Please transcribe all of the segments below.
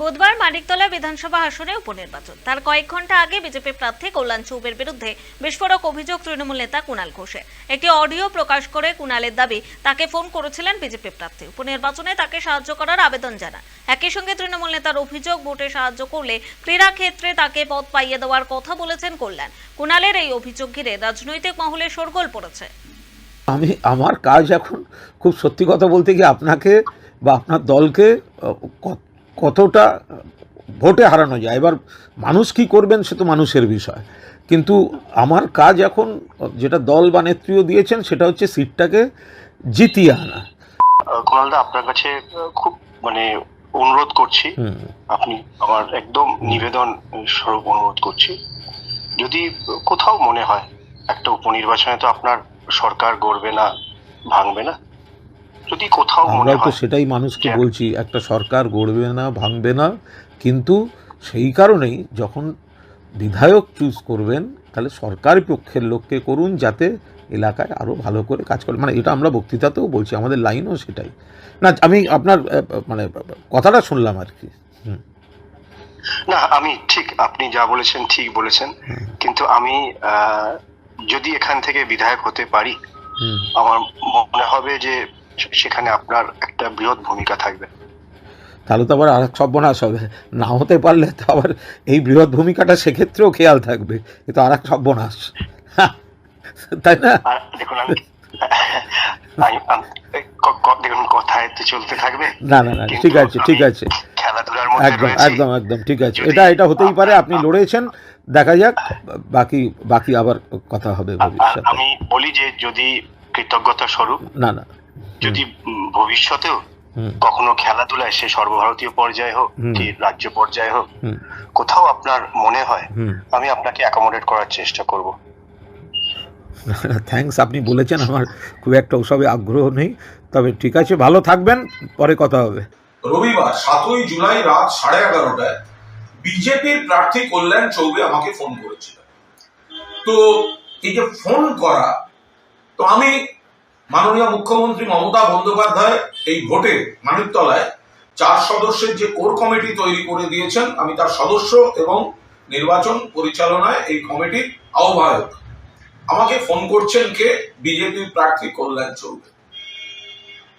বুধবার মানিকতলা বিধানসভা আসনে উপনির্বাচন। তার কয়েক ঘণ্টা আগে বিজেপি প্রার্থী কল্যাণ চৌবের বিরুদ্ধে বিস্ফোরক অভিযোগ তৃণমূল নেতা কুণাল ঘোষে একটি অডিও প্রকাশ করে কুণালের দাবি, তাকে ফোন করেছিলেন বিজেপি প্রার্থী। উপনির্বাচনে তাকে সাহায্য করার আবেদন জানান। একই সঙ্গে তৃণমূল নেতার অভিযোগ, ভোটে সাহায্য করলে ক্রীড়া ক্ষেত্রে তাকে পদ পাইয়ে দেওয়ার কথা বলেছেন কল্যাণ। কুণালের এই অভিযোগ ঘিরে রাজনৈতিক মহলে শোরগোল পড়েছে। আমি, আমার কাজ এখন খুব সত্যি কথা বলতে গিয়ে আপনাকে বা আপনার দলকে কতটা ভোটে হারানো যায়। এবার মানুষ কি করবেন সে তো মানুষের বিষয়। কিন্তু আমার কাজ এখন যেটা দল বা নেত্রীও দিয়েছেন সেটা হচ্ছে সিটটাকে জিতিয়ে আনা। কুণালদা আপনার কাছে খুব মানে অনুরোধ করছি। আপনি আমার একদম নিবেদন স্বরূপ অনুরোধ করছি। যদি কোথাও মনে হয় একটা উপনির্বাচনে তো আপনার সরকার গড়বে না ভাঙবে না যদি কোথাও মনে তো সেটাই মানুষকে বলছি একটা সরকার গড়বে না ভাঙবে না কিন্তু সেই কারণেই যখন বিধায়ক চুজ করবেন তাহলে সরকারি পক্ষের লোককে করুন যাতে এলাকায় আরও ভালো করে কাজ করে। মানে এটা আমরা বক্তৃতাতেও বলছি আমাদের লাইনও সেটাই। না আমি আপনার মানে কথাটা শুনলাম আর কি। না আমি ঠিক আপনি যা বলেছেন ঠিক বলেছেন। কিন্তু আমি যদি এখান থেকে বিধায়ক হতে পারি আমার মনে হবে যে সেখানে আপনার একটা বৃহৎ ভূমিকা থাকবে। তাহলে তো আবার আর সর্বনাশ হবে। না হতে পারলে তো আবার এই বৃহৎ ভূমিকাটা সেক্ষেত্রেও খেয়াল থাকবে। এ তো আর এক সর্বনাশ। তাই না? দেখুন কথায় তো চলতে থাকবে। না না না ঠিক আছে ঠিক আছে। একদম একদম একদম ঠিক আছে। এটা এটা হতেই পারে আপনি লড়েছেন। দেখা যাক বাকি বাকি আবার কথা হবে ভবিষ্যতে। আমি বলি যে যদি কৃতজ্ঞতা স্বরূপ না না। যদি ভবিষ্যতেও কখনো খেলাধুলায় সে সর্বভারতীয় পর্যায়ে হোক কি রাজ্য পর্যায়ে হোক কোথাও আপনার মনে হয় আমি আপনাকে অ্যাকোমোডেট করার চেষ্টা করব? থ্যাঙ্কস আপনি বলেছেন আমার খুব একটা ওসবে আগ্রহ নেই। তবে ঠিক আছে ভালো থাকবেন পরে কথা হবে। রবিবার সাতই জুলাই রাত সাড়ে এগারোটায় বিজেপির প্রার্থী কল্যাণ চৌবে আমাকে ফোন করেছিল। তো এই যে ফোন করা তো আমি মাননীয় মুখ্যমন্ত্রী মমতা বন্দ্যোপাধ্যায় এই ভোটে মানিকতলায় চার সদস্যের যে কোর কমিটি তৈরি করে দিয়েছেন, আমি তার সদস্য এবং নির্বাচন পরিচালনায় এই কমিটির আহ্বায়ক। আমাকে ফোন করছেন কে? বিজেপির প্রার্থী কল্যাণ চৌবে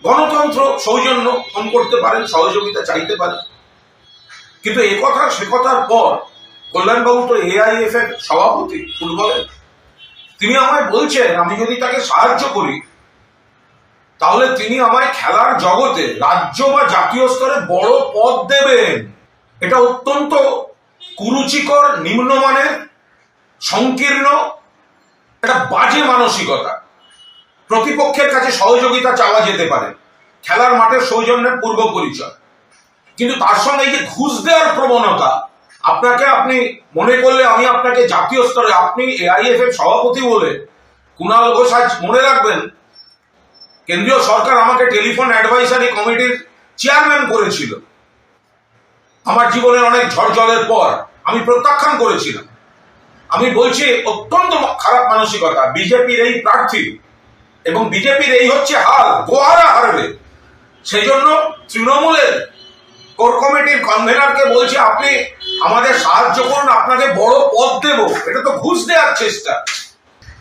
গণতন্ত্র সৌজন্য, ফোন করতে পারেন, সহযোগিতা চাইতে পারেন। কিন্তু এ কথা, সে কথার পর কল্যাণবাবু তো এআইএফ এর সভাপতি, ফুটবলের। তিনি আমায় বলছেন, আমি যদি তাকে সাহায্য করি তাহলে তিনি আমায় খেলার জগতে রাজ্য বা জাতীয় স্তরে বড় পদ দেবেন। এটা অত্যন্ত কুরুচিকর, নিম্নমানের, সংকীর্ণ, একটা বাজে মানসিকতা। প্রতিপক্ষের কাছে সহযোগিতা চাওয়া যেতে পারে। খেলার মাঠের সৌজন্যের পূর্ব পরিচয়। কিন্তু তার সঙ্গে এই যে ঘুষ দেওয়ার প্রবণতা, আপনাকে আপনি মনে করলে আমি আপনাকে জাতীয় স্তরে, আপনি এআইএফ এর সভাপতি বলে কুণাল ঘোষ আজ মনে রাখবেন কেন্দ্রীয় সরকার আমাকে টেলিফোন অ্যাডভাইসারি কমিটির চেয়ারম্যান করেছিল। আমার জীবনের অনেক ঝড় জলের পর আমি প্রত্যাখ্যান করেছিলাম। আমি বলছি, অত্যন্ত খারাপ মানসিকতা, বিজেপির এই প্রার্থী এবং বিজেপির এই হচ্ছে হাল, গোহারা হারবে। সেই জন্য তৃণমূলের কোর কমিটির কনভেনারকে বলছে, আপনি আমাদের সাহায্য করুন, আপনাকে বড় পদ দেব। এটা তো ঘুষ দেওয়ার চেষ্টা।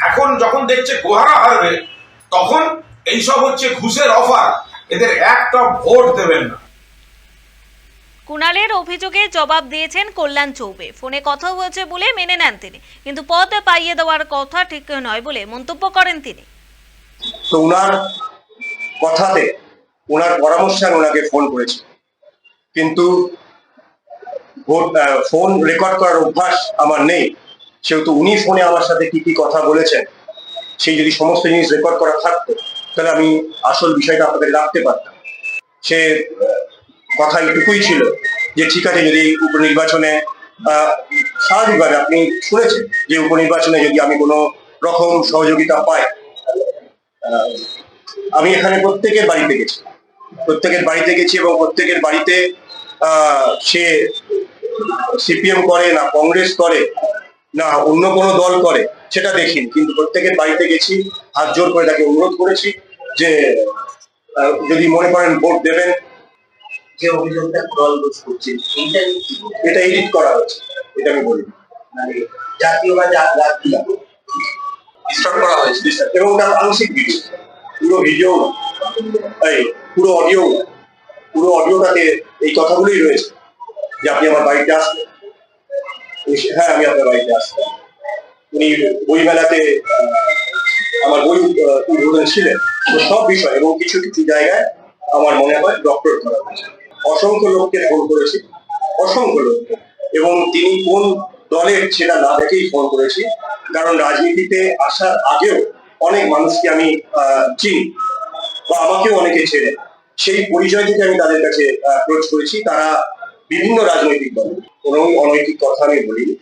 এখন যখন দেখছে গোহারা হারবে, তখন এইসব হচ্ছে ঘুষের অফার। এদের একটা ভোট দেবেন না। কুণালের অভিযোগে জবাব দিয়েছেন কল্যাণ চৌবে। ফোনে কথা হয়েছে বলে মেনে নেন তিনি। কিন্তু পদ পাইয়ে দেওয়ার কথা ঠিক নয় বলে মন্তব্য করেন তিনি। তো উনার কথাতে ওনার পরামর্শে আমি ওনাকে ফোন করেছি। কিন্তু ভোট ফোন রেকর্ড করার অভ্যাস আমার নেই। সেহেতু উনি ফোনে আমার সাথে কি কি কথা বলেছেন সেই যদি সমস্ত জিনিস রেকর্ড করা থাকতো তাহলে আমি আসল বিষয়টা আপনাদের রাখতে পারতাম। সে কথা এইটুকুই ছিল যে ঠিক আছে যদি উপনির্বাচনে স্বাভাবিকভাবে আপনি শুনেছেন যে উপনির্বাচনে যদি আমি কোনো রকম সহযোগিতা পাই আমি এখানে প্রত্যেকের বাড়িতে গেছি। প্রত্যেকের বাড়িতে গেছি এবং প্রত্যেকের বাড়িতে সে সিপিএম করে না কংগ্রেস করে, না অন্য কোনো দল করে, সেটা দেখিনি। কিন্তু প্রত্যেকের বাড়িতে গেছি, হাত জোর করে তাকে অনুরোধ করেছি। যে যদি মনে করেন ভোট দেবেন যে অভিযোগটা দল দোষ করছে এইটা? এটা এডিট করা হয়েছে এটা আমি বলি মানে জাতীয় বা জা- জাতীয় ডিস্টার্ব করা হয়েছে। এবং তার আংশিক ভিডিও পুরো ভিডিও এই পুরো অডিও পুরো অডিওটাতে এই কথাগুলোই রয়েছে। যে আপনি আমার বাড়িতে আসবেন হ্যাঁ আমি আপনার বাড়িতে আসবেন উনি বইমেলাতে আমার বই উদ্বোধন ছিলেন। সব বিষয় এবং কিছু কিছু জায়গায় আমার মনে হয় ডক্টর করা হয়েছে। অসংখ্য লোককে ফোন করেছি, অসংখ্য লোক এবং তিনি কোন দলের সেটা না দেখেই ফোন করেছি। কারণ রাজনীতিতে আসার আগেও অনেক মানুষকে আমি চিনি বা আমাকেও অনেকে চেনে। সেই পরিচয় থেকে আমি তাদের কাছে অ্যাপ্রোচ করেছি। তারা বিভিন্ন রাজনৈতিক দল। কোনো অনৈতিক কথা আমি বলিনি।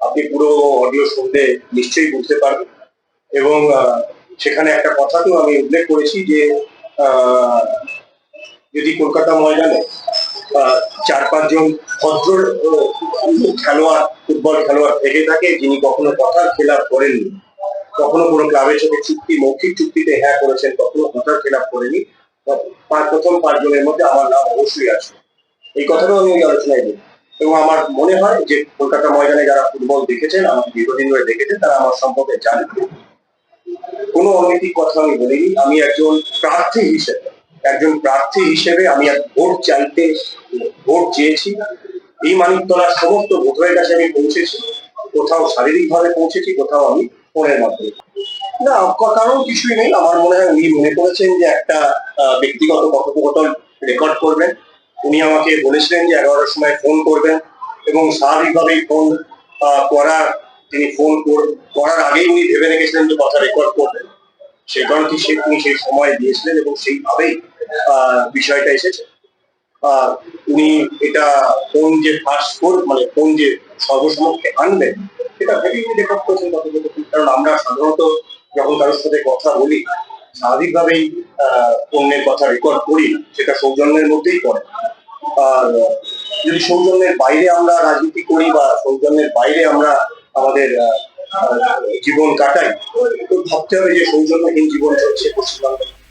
আপনি পুরো অডিও শুনলে নিশ্চয়ই বুঝতে পারবেন। এবং সেখানে একটা কথাতেও আমি উল্লেখ করেছি যে যদি কলকাতা ময়দানে চার পাঁচজন ভদ্র খেলোয়াড়, ফুটবল খেলোয়াড় থেকে থাকে, যিনি কখনো কথার খেলাপ করেননি, কখনো কোনো ক্লাবের সাথে চুক্তি, মৌখিক চুক্তিতে হ্যাঁ করেছেন, কখনো কথার খেলাপ করেনি প্রথম পাঁচজনের মধ্যে আমার নাম অবশ্যই আছে। এই কথাটাও আমি ওই আলোচনায় দিই এবং আমার মনে হয় যে কলকাতা ময়দানে যারা ফুটবল দেখেছেন, আমাকে দীর্ঘদিন ধরে দেখেছেন, তারা আমার সম্পর্কে জানেন। কোনো অনৈতিক কথা আমি বলিনি। আমি একজন প্রার্থী হিসেবে, একজন প্রার্থী হিসেবে আমি এক ভোট চাইতে, ভোট চেয়েছি এই মানিকতলার সমস্ত ভোটারের কাছে আমি পৌঁছেছি। কোথাও শারীরিক ভাবে পৌঁছেছি, কোথাও আমি ফোনের মাধ্যমে। না কারণ কিছুই নেই। আমার মনে হয় উনি মনে করেছেন যে একটা ব্যক্তিগত কথোপকথন রেকর্ড করবেন। উনি আমাকে বলেছিলেন যে এগারোটার সময় ফোন করবেন এবং স্বাভাবিকভাবেই ফোন করার তিনি ফোন করার আগেই উনি ভেবে রেখেছিলেন যে কথা রেকর্ড করবেন সেই কারণে সে তিনি সেই সময় দিয়েছিলেন এবং সেইভাবেই বিষয়টা এসেছে। উনি এটা ফোন যে ফাঁস কর মানে ফোন যে সর্বসমক্ষে আনবেন সেটা ভেবেই উনি রেকর্ড করেছেন কথোপকথন কারণ আমরা সাধারণত যখন কারোর সাথে কথা বলি, স্বাভাবিকভাবেই অন্যের কথা রেকর্ড করি, সেটা সৌজন্যের মধ্যেই পড়ে। আর যদি সৌজন্যের বাইরে আমরা রাজনীতি করি বা সৌজন্যের বাইরে আমরা আমাদের জীবন কাটাই। তো ভাবতে হবে যে সৌজন্যহীন জীবন চলছে পশ্চিমবাংলায়